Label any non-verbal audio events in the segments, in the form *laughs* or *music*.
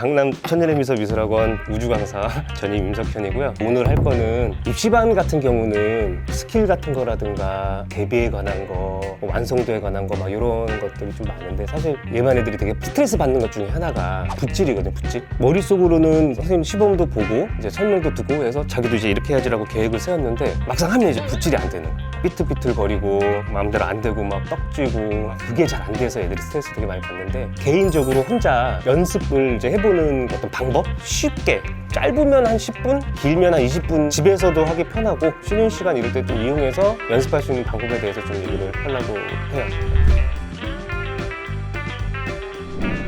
강남 천년의 미소 미술학원 우주 강사 *laughs* 전임 임석현이고요. 오늘 할 거는 입시반 같은 경우는 스킬 같은 거라든가 대비에 관한 거, 뭐 완성도에 관한 거 막 이런 것들이 좀 많은데 사실 얘만 애들이 되게 스트레스 받는 것 중에 하나가 붓질이거든요. 붓질. 머릿속으로는 선생님 시범도 보고 이제 설명도 듣고 해서 자기도 이제 이렇게 해야지라고 계획을 세웠는데 막상 하면 이제 붓질이 안 되는 거예요. 삐뚤삐뚤거리고 마음대로 안 되고 막 떡지고 그게 잘 안 돼서 애들이 스트레스 되게 많이 받는데 개인적으로 혼자 연습을 이제 해보 는 어떤 방법 쉽게 짧으면 한 10분 길면 한 20분 집에서도 하기 편하고 쉬는 시간 이럴 때 좀 이용해서 연습할 수 있는 방법에 대해서 좀 얘기를 하려고 해요.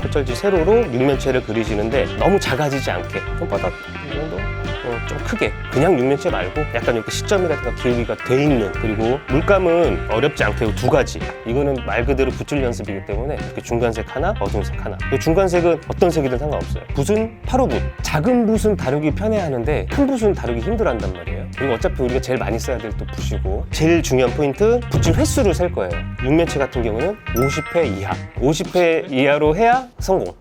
펼절지 세로로 육면체를 그리시는데 너무 작아지지 않게 손바닥 좀 크게. 그냥 육면체 말고 약간 이렇게 시점이라든가 기울기가 돼 있는 그리고 물감은 어렵지 않게 두 가지. 이거는 말 그대로 붓질 연습이기 때문에 이렇게 중간색 하나 어두운 색 하나. 이 중간색은 어떤 색이든 상관없어요. 붓은 파로붓. 작은 붓은 다루기 편해하는데 큰 붓은 다루기 힘들어한단 말이에요. 그리고 어차피 우리가 제일 많이 써야 될 또 붓이고 제일 중요한 포인트 붓질 횟수를 셀 거예요. 육면체 같은 경우는 50회 이하. 50회 이하로 해야 성공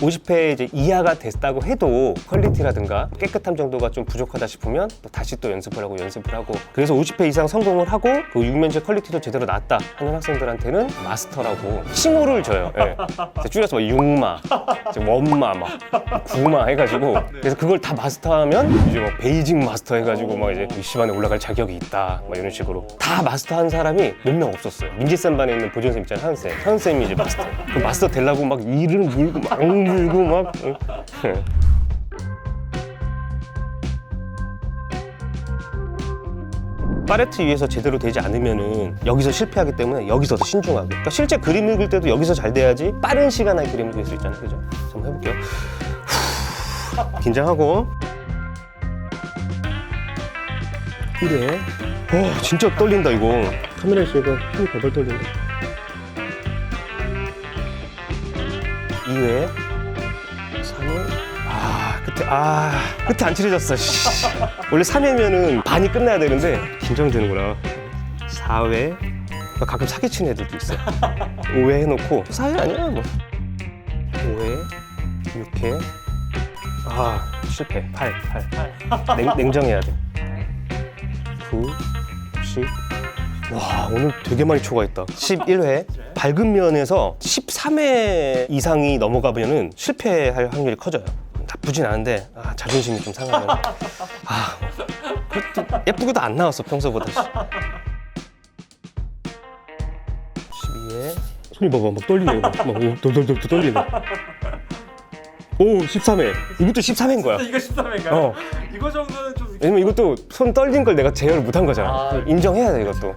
50회 이제 이하가 됐다고 해도 퀄리티라든가 깨끗함 정도가 좀 부족하다 싶으면 또 다시 또 연습을 하고 연습을 하고 그래서 50회 이상 성공을 하고 그 육면체 퀄리티도 제대로 나왔다 하는 학생들한테는 마스터라고 칭호를 줘요. 예. 그래서 줄여서 막 육마, 이제 원마, 막 구마 해가지고 그래서 그걸 다 마스터하면 이제 막 베이징 마스터 해가지고 막 이제 입시반에 올라갈 자격이 있다 막 이런 식으로 다 마스터한 사람이 몇 명 없었어요. 민지쌤 반에 있는 보존쌤 있잖아요, 한쌤. 한쌤이 이제 마스터. 그 마스터 되려고 막 이를 물고 막 물고 막. 응. 팔레트 위에서 제대로 되지 않으면은 여기서 실패하기 때문에 여기서 더 신중하게. 그러니까 실제 그림을 그릴 때도 여기서 잘 돼야지 빠른 시간 안에 그림을 그릴 수 있잖아요, 그죠? 한번 해볼게요. 후. 긴장하고. 이래. 와, 진짜 떨린다 이거. 카메라 있으니까 힘이 벌벌 떨린다. 2회 3회 아 끝에 아 끝에 안 칠해졌어 씨. 원래 3회면은 반이 끝나야 되는데 긴장되는구나. 4회? 가끔 사기치는 애들도 있어 5회 해놓고 4회 아니야 뭐. 5회 6회. 아 실패. 8 8 냉, 냉정해야 돼. 9 10 와 오늘 되게 많이 초과했다. 11회? 밝은 면에서 13회 이상이 넘어가면은 실패할 확률이 커져요 나쁘진 않은데 아, 자존심이 좀 상하면 아 그것도 예쁘고도 안 나왔어 평소보다. 12회 손이 봐봐 막 떨리네 막 돌돌돌 떨리네. 오 13회 이것도 13회인 거야. 이거 13회인가요? 어. 이거 정도는 좀 왜냐면 이것도 손 떨린 걸 내가 제어를 못한 거잖아. 아. 인정해야 돼 이것도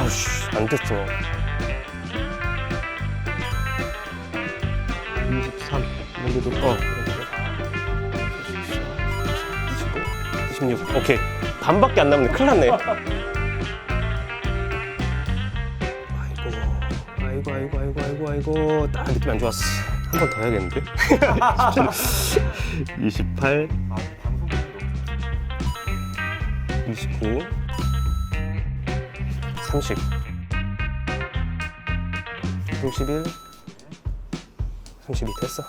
아씨 안 됐어. 23 여기도 어. 26 오케이. 반밖에 안 남았네. 큰일 났네. 아이고 아이고 아이고 아이고 아이고. 딱 느낌 안 좋았어. 한 번 더 해야겠는데? *laughs* 28 아, 방송 29 30 31 32 됐어.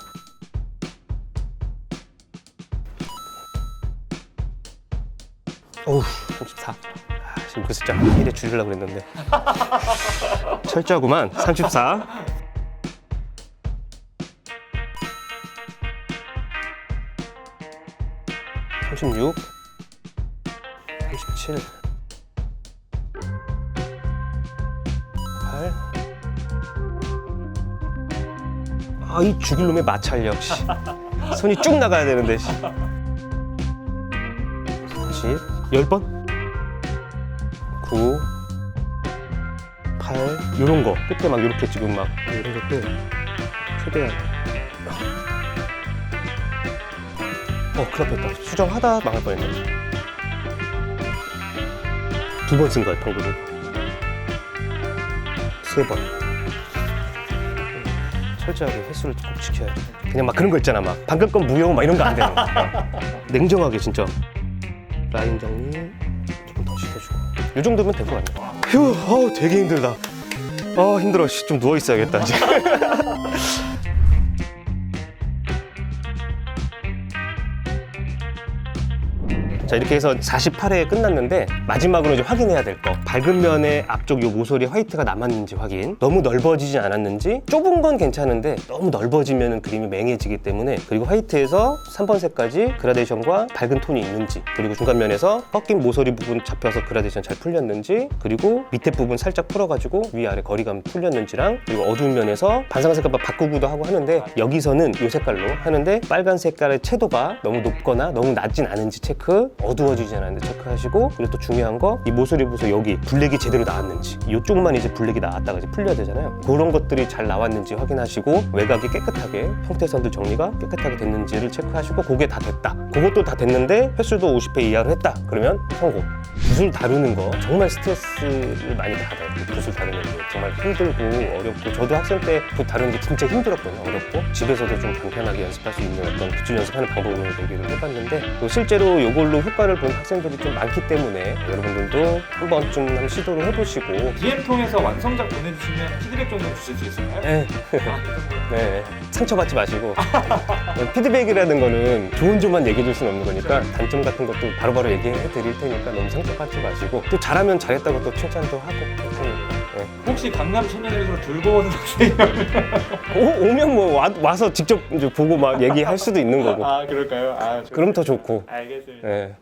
어우. 34 아, 지금 그 숫자 1에 줄이려고 그랬는데. 철저하구만 34 36 37 아, 이 죽일 놈의 마찰력, 씨. 손이 쭉 나가야 되는데, 씨. 40, 10번? 9, 8, 요런 거. 끝에 막 이렇게 지금 막, 이런 것도 최대한. 어, 큰일 났다. 수정하다 망할 뻔했네. 두 번 쓴 거야, 방금은. 세 번. 철저하게 횟수를 조금 지켜야 돼. 그냥 막 그런 거 있잖아. 막 방금 건 무효 막 이런 거 안 되는 거. *laughs* 냉정하게 진짜. 라인 정리 조금 더 시켜주고. 이 정도면 될 것 같네. 휴, 어우, 되게 힘들다. 아 힘들어. 씨, 좀 누워 있어야겠다. 이제. *laughs* 자 이렇게 해서 48회 끝났는데 마지막으로 이제 확인해야 될 거. 밝은 면의 앞쪽 요 모서리 화이트가 남았는지 확인. 너무 넓어지지 않았는지 좁은 건 괜찮은데 너무 넓어지면 그림이 맹해지기 때문에 그리고 화이트에서 3번 색까지 그라데이션과 밝은 톤이 있는지 그리고 중간 면에서 꺾인 모서리 부분 잡혀서 그라데이션 잘 풀렸는지 그리고 밑에 부분 살짝 풀어가지고 위아래 거리감 풀렸는지랑 그리고 어두운 면에서 반사광 색깔 바꾸기도 하고 하는데 여기서는 이 색깔로 하는데 빨간 색깔의 채도가 너무 높거나 너무 낮진 않은지 체크 어두워지지 않았는지 체크하시고 그리고 또 중요한 거 이 모서리 부서 여기 블랙이 제대로 나왔는지 이쪽만 이제 블랙이 나왔다가 이제 풀려야 되잖아요. 그런 것들이 잘 나왔는지 확인하시고 외곽이 깨끗하게 형태선들 정리가 깨끗하게 됐는지를 체크하시고 그게 다 됐다. 그것도 다 됐는데 횟수도 50회 이하로 했다. 그러면 성공. 붓을 다루는 거 정말 스트레스를 많이 받아요. 이 붓을 다루는 게 정말 힘들고 어렵고 저도 학생 때 붓 다루는 게 진짜 힘들었거든요. 어렵고. 집에서도 좀 간편하게 연습할 수 있는 어떤 붓질 연습하는 방법을 얘기를 해봤는데 또 실제로 이걸로 효과를 본 학생들이 좀 많기 때문에 여러분들도 한 번쯤 한번 시도를 해보시고 DM 통해서 완성작 보내주시면 피드백 정도 주실 수 있을까요? 네, 아, 그. 네. 상처받지 마시고 *laughs* 피드백이라는 거는 좋은 점만 얘기해 줄 수는 없는 거니까 단점 같은 것도 바로바로 얘기해 드릴 테니까 너무 상처받지 마시고 또 잘하면 잘했다고 또 칭찬도 하고 할 테니까 네. 혹시 강남 청년회에서 들고 오는 학생이 오, 오면 뭐 와, 와서 직접 이제 보고 막 얘기할 수도 있는 거고 아 그럴까요? 아 그럼 더 좋고 알겠습니다. 네.